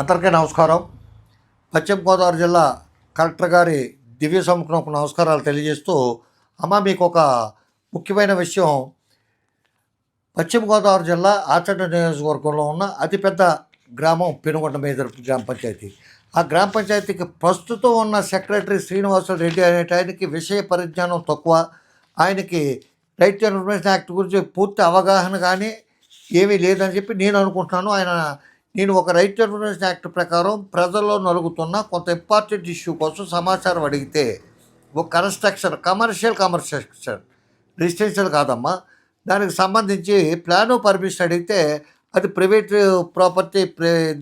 అందరికీ నమస్కారం. పశ్చిమ గోదావరి జిల్లా కలెక్టర్ గారి దివ్య సముఖంకు నమస్కారాలు తెలియజేస్తూ అమ్మ మీకు ఒక ముఖ్యమైన విషయం. పశ్చిమ గోదావరి జిల్లా ఆచండ నియోజకవర్గంలో ఉన్న అతిపెద్ద గ్రామం పెనుగొండ మీద గ్రామ పంచాయతీ. ఆ గ్రామ పంచాయతీకి ప్రస్తుతం ఉన్న సెక్రటరీ శ్రీనివాస రెడ్డి అనే ఆయనకి విషయ పరిజ్ఞానం తక్కువ. ఆయనకి రైట్ టు ఇన్ఫర్మేషన్ యాక్ట్ గురించి పూర్తి అవగాహన కానీ ఏమీ లేదని చెప్పి నేను అనుకుంటున్నాను. ఆయన నేను ఒక రైట్ ఇన్ఫర్మేషన్ యాక్ట్ ప్రకారం ప్రజల్లో నలుగుతున్న కొంత ఇంపార్టెంట్ ఇష్యూ కోసం సమాచారం అడిగితే ఒక కన్స్ట్రక్షన్ కమర్షియల్ కమర్షియల్ రెసిడెన్షియల్ కాదమ్మా. దానికి సంబంధించి ప్లాను పర్మిషన్ అడిగితే అది ప్రైవేట్ ప్రాపర్టీ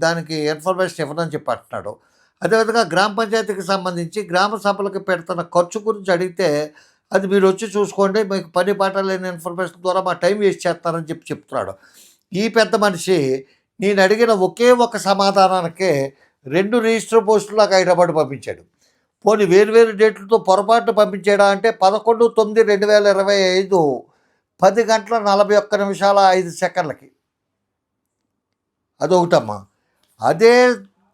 దానికి ఇన్ఫర్మేషన్ ఇవ్వదని చెప్పి అంటున్నాడు. అదేవిధంగా గ్రామ పంచాయతీకి సంబంధించి గ్రామ సభలకు పెడుతున్న ఖర్చు గురించి అడిగితే అది మీరు వచ్చి చూసుకోండి మీకు పని పాట లేని ఇన్ఫర్మేషన్ ద్వారా మా టైం వేస్ట్ చేస్తారని చెప్పి చెప్తున్నాడు. ఈ పెద్ద మనిషి నేను అడిగిన ఒకే ఒక సమాధానానికే రెండు రిజిస్టర్ పోస్టులు నాకు హైదరాబాద్ పంపించాడు. పోనీ వేరు వేరు డేట్లతో పొరపాటు పంపించాడా అంటే పదకొండు తొమ్మిది రెండు వేల ఇరవై ఐదు పది గంటల నలభై ఒక్క నిమిషాల ఐదు సెకండ్లకి. అదొకటమ్మా. అదే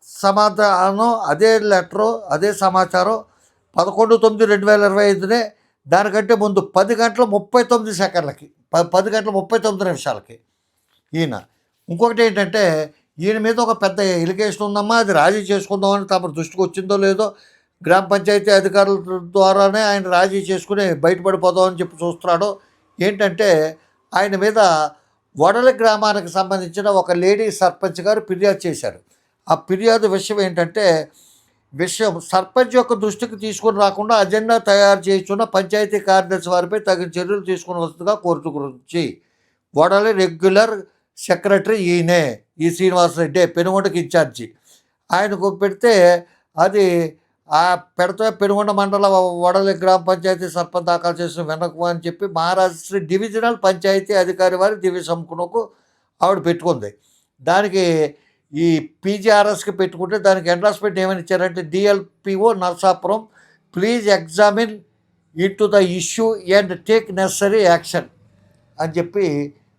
సమాధానం అదే లెటరు అదే సమాచారం పదకొండు తొమ్మిది రెండు వేల ఇరవై ఐదునే దానికంటే ముందు పది గంటల ముప్పై తొమ్మిది సెకండ్లకి ప పది గంటల ముప్పై తొమ్మిది నిమిషాలకి ఈయన ఇంకొకటి ఏంటంటే ఈయన మీద ఒక పెద్ద ఎలిగేషన్ ఉందమ్మా అది రాజీ చేసుకుందామని తమ దృష్టికి వచ్చిందో లేదో గ్రామ పంచాయతీ అధికారుల ద్వారానే ఆయన రాజీ చేసుకుని బయటపడిపోదామని చెప్పి చూస్తున్నాడు. ఏంటంటే ఆయన మీద వడల గ్రామానికి సంబంధించిన ఒక లేడీ సర్పంచ్ గారు ఫిర్యాదు చేశారు. ఆ ఫిర్యాదు విషయం ఏంటంటే విషయం సర్పంచ్ యొక్క దృష్టికి తీసుకుని రాకుండా అజెండా తయారు చేస్తున్న పంచాయతీ కార్యదర్శి వారిపై తగిన చర్యలు తీసుకుని వస్తుందిగా కోరుతు గురించి వడలి రెగ్యులర్ సెక్రటరీ ఈయనే ఈ శ్రీనివాసరెడ్డి పెనుగొండకి ఇన్ఛార్జి ఆయనకు పెడితే అది ఆ పెడితే పెనుగొండ మండల వడలి గ్రామ పంచాయతీ సర్పంచ్ దాఖలు చేసిన వెనక్కు అని చెప్పి మహారాష్ట్ర డివిజనల్ పంచాయతీ అధికారి వారి దివ్య సంకునకు ఆవిడ పెట్టుకుంది. దానికి ఈ పీజీఆర్ఎస్కి పెట్టుకుంటే దానికి ఎండార్స్మెంట్ ఏమని ఇచ్చారంటే DLPO Narsapuram please examine into the issue and take necessary action అని చెప్పి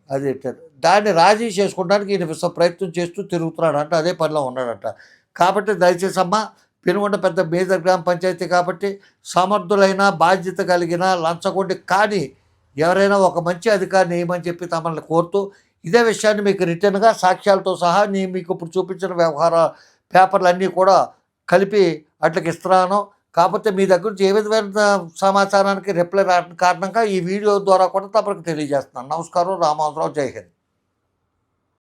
అది పెట్టారు. దాన్ని రాజీ చేసుకోవడానికి ఈయన విశ్వ ప్రయత్నం చేస్తూ తిరుగుతున్నాడంట అదే పనిలో ఉన్నాడంట. కాబట్టి దయచేసి అమ్మ పెనుగొండ పెద్ద మేజర్ గ్రామ పంచాయతీ కాబట్టి సమర్థులైన బాధ్యత కలిగిన లంచగొండి. కానీ ఎవరైనా ఒక మంచి అధికారిని ఏమని చెప్పి తమల్ని కోరుతూ ఇదే విషయాన్ని మీకు రిటర్న్గా సాక్ష్యాలతో సహా నేను మీకు ఇప్పుడు చూపించిన వ్యవహార పేపర్లు అన్నీ కూడా కలిపి అట్లకి ఇస్తున్నాను. కాకపోతే మీ దగ్గర నుంచి ఏ విధమైన సమాచారానికి రిప్లై రావడం కారణంగా ఈ వీడియో ద్వారా కూడా తమకు తెలియజేస్తున్నాను. నమస్కారం. రామోదరావు జై హింద్.